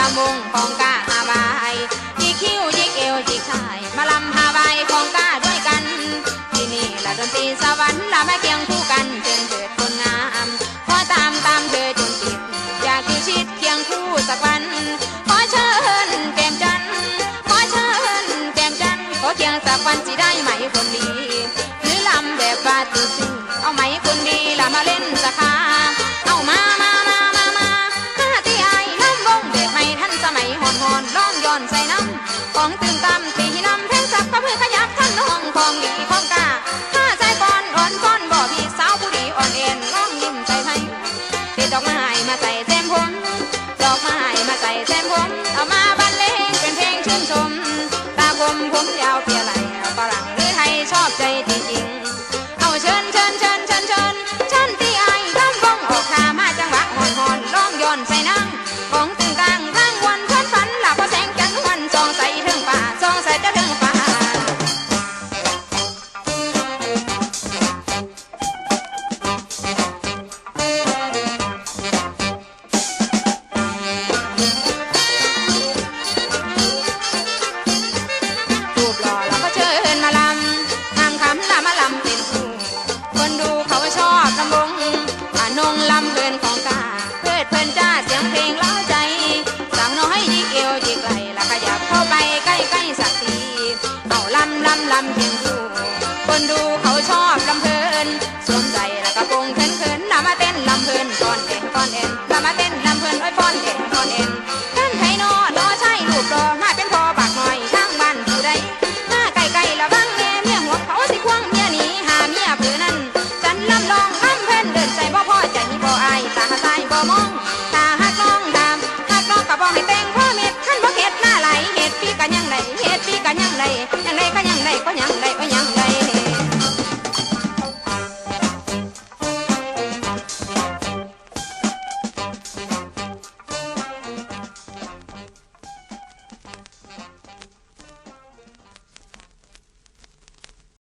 ลำวงของกาฮาวายจีคิวจีเอวจีชายมาลำฮาวายของกาด้วยกัน ที่นี่ละดนตรีสวรรค์ละมาเคียงคู่กันเชิญเถิดคนงามขอตามตามเธอจนติดอยากอยู่ชิดเคียงคู่สักวันขอเชิญแก้มจันขอเชิญแก้มจันขอเคียงสักวันสิได้ไหมคนดีหรือลำแบบว่าตื่นสิเอาไหมคนดี ย้อนใส่น้ำของตื่นตำตีน้ำเพลงสักพระพือขยับท่านน้องของดีของกาข้าใจก่อนอ่อนก้อนบ่พี่สาวผู้ดีอ่อนเอ็นร้องยิ้มใจให้ติดดอกไม้มาใส่แต้มผมดอกไม้มาใส่แต้มผมเอามาบรรเลงเป็นเพลงชื่นชม ตาคมผมยาวเพียไหลฝรั่งหรือไทยชอบใจจริงๆเอาเชิญเชิญเชิญ làm con đua